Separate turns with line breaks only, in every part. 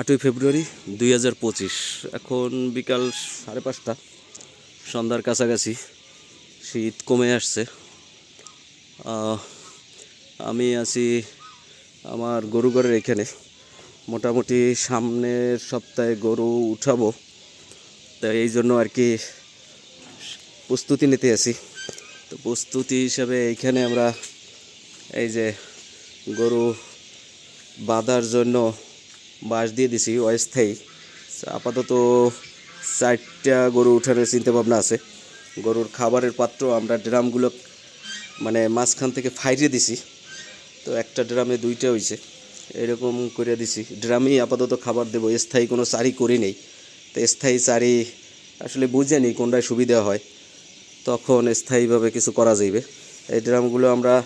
আটই ফেব্রুয়ারি দুই হাজার পঁচিশ। এখন বিকাল সাড়ে পাঁচটা। সন্ধ্যার কাছাকাছি শীত কমে আসছে। আমি আছি আমার গরু ঘরের এখানে। মোটামুটি সামনের সপ্তাহে গরু উঠাবো। তা এই জন্য আর কি প্রস্তুতি নিতে আছি। তো প্রস্তুতি হিসাবে এইখানে আমরা এই যে গরু বাঁধার জন্য বাঁশ দিয়ে দিছি, অস্থায়ী। আপাতত চারটা গরু উঠানোর চিন্তা ভাবনা আছে। গরুর খাবারের পাত্র আমরা ড্রামগুলো মানে মাঝখান থেকে ফাইরে দিছি। তো একটা ড্রামে দুইটা হয়েছে এরকম করে দিছি। ড্রামেই আপাতত খাবার দেবো, স্থায়ী কোনো চারি করি নেই। তো স্থায়ী চারি আসলে বুঝে নিই কোনটায় সুবিধা হয়। তখন স্থায়ীভাবে কিছু করা যাইবে। এই ড্রামগুলো আমরা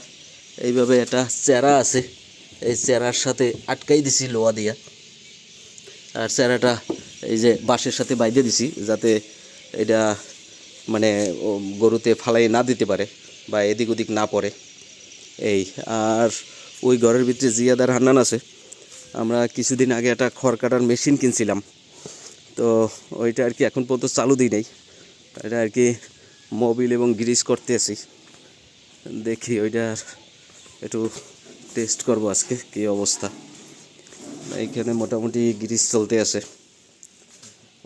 এইভাবে একটা চেরা আছে। এই চেরার সাথে আটকাই দিছি লোয়া দিয়া। আর চেরাটা এই যে বাঁশের সাথে বাইদে দিছি, যাতে এটা মানে গরুতে ফালাই না দিতে পারে বা এদিক ওদিক না পড়ে। এই, আর ওই ঘরের ভিতরে জিয়াদার হান্নান আছে। আমরা কিছুদিন আগে একটা খড় কাটার মেশিন কিনছিলাম। তো ওইটা আর কি এখন পর্যন্ত চালু দিই নাই। এটা আর কি মোবিল এবং গ্রিস করতে আছি। দেখি ওইটার একটু টেস্ট করব আজকে, কী অবস্থা। এইখানে মোটামুটি গ্রিস চলতে আছে।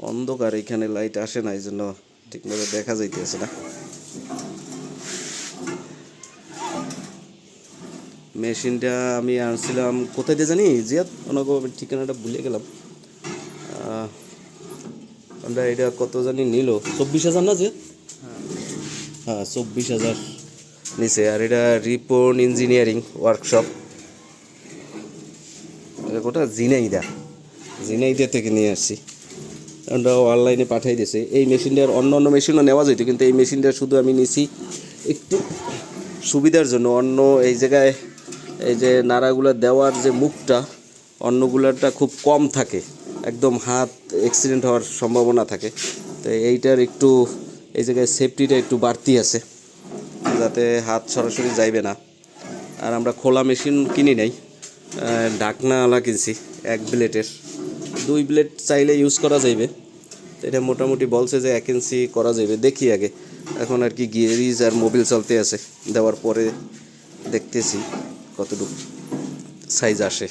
অন্ধকার, এইখানে লাইট আসে না এই জন্য ঠিকমতো দেখা যাইতেছে না। মেশিনটা আমি আনছিলাম, কোথায় দিয়ে জানি? জিয়াদ, ওনাকে ঠিকানাটা ভুলে গেলাম। আমরা এটা কত জানি নিল? চব্বিশ হাজার না জিয়াদ? হ্যাঁ চব্বিশ হাজার নিচে আর এটা রিপন ইঞ্জিনিয়ারিং ওয়ার্কশপ কোটা জিনাইদা জিনাইদা থেকে নিয়ে আসছি। আমরা অনলাইনে পাঠাই দিয়েছে। এই মেশিনটার অন্য অন্য মেশিনও নেওয়া যেত কিন্তু এই মেশিনটা শুধু আমি নিছি একটু সুবিধার জন্য। অন্য এই জায়গায় এই যে নাড়াগুলো দেওয়ার যে মুখটা, অন্যগুলোরটা খুব কম থাকে। একদম হাত অ্যাক্সিডেন্ট হওয়ার সম্ভাবনা থাকে। তো এইটার একটু এই জায়গায় সেফটিটা একটু বাড়তি আছে, যাতে হাত সরাসরি যাইবে না। আর আমরা খোলা মেশিন কিনি নাই। ঢাকনাওয়ালা কিনছি, এক ব্লেডের। দুই ব্লেড চাইলে ইউজ করা যাইবে। এটা মোটামুটি বলছে যে এক ইঞ্চি করা যাবে দেখি আগে। এখন আর কি গিয়ারিজ আর মোবিল চলতে আছে। দেওয়ার পরে দেখতেছি কতটুকু সাইজ আসে।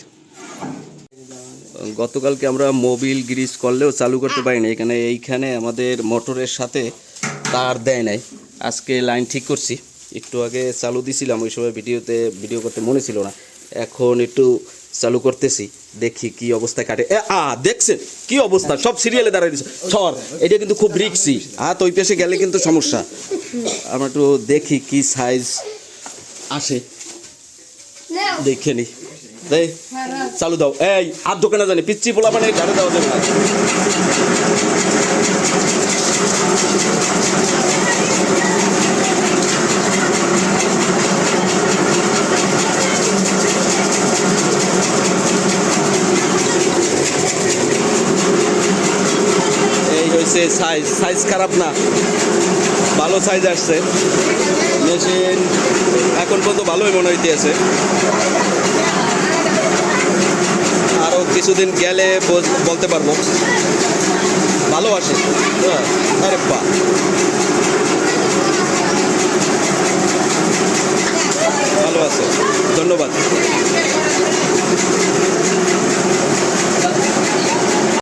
গতকালকে আমরা মোবিল গ্রিজ করলেও চালু করতে পারিনি। এখানে এইখানে আমাদের মোটরের সাথে তার দেয় নাই। আজকে লাইন ঠিক করছি। একটু আগে চালু দিছিলাম, ওই সময় ভিডিওতে ভিডিও করতে মনে ছিল না। এখন একটু চালু করতেছি দেখি কি অবস্থায় কাটে। এ আ দেখছেন কি অবস্থা? সব সিরিয়ালে দিচ্ছে ছর এটা কিন্তু খুব রিক্সি। হাত ওই পেশে গেলে কিন্তু সমস্যা। আমরা একটু দেখি কি সাইজ আসে। দেখে নি। চালু দাও। এই আর দোকানে জানি পিচ্ছি পোলা মানে গাড়ি দেওয়া যাবে না এই হয়েছে সাইজ সাইজ খারাপ না। ভালো সাইজ আসছে। মেশিন এখন পর্যন্ত ভালোই মনে হইতেছে। আরও কিছুদিন গেলে বলতে পারব। ভালো আসে। হ্যাঁ, আরে বা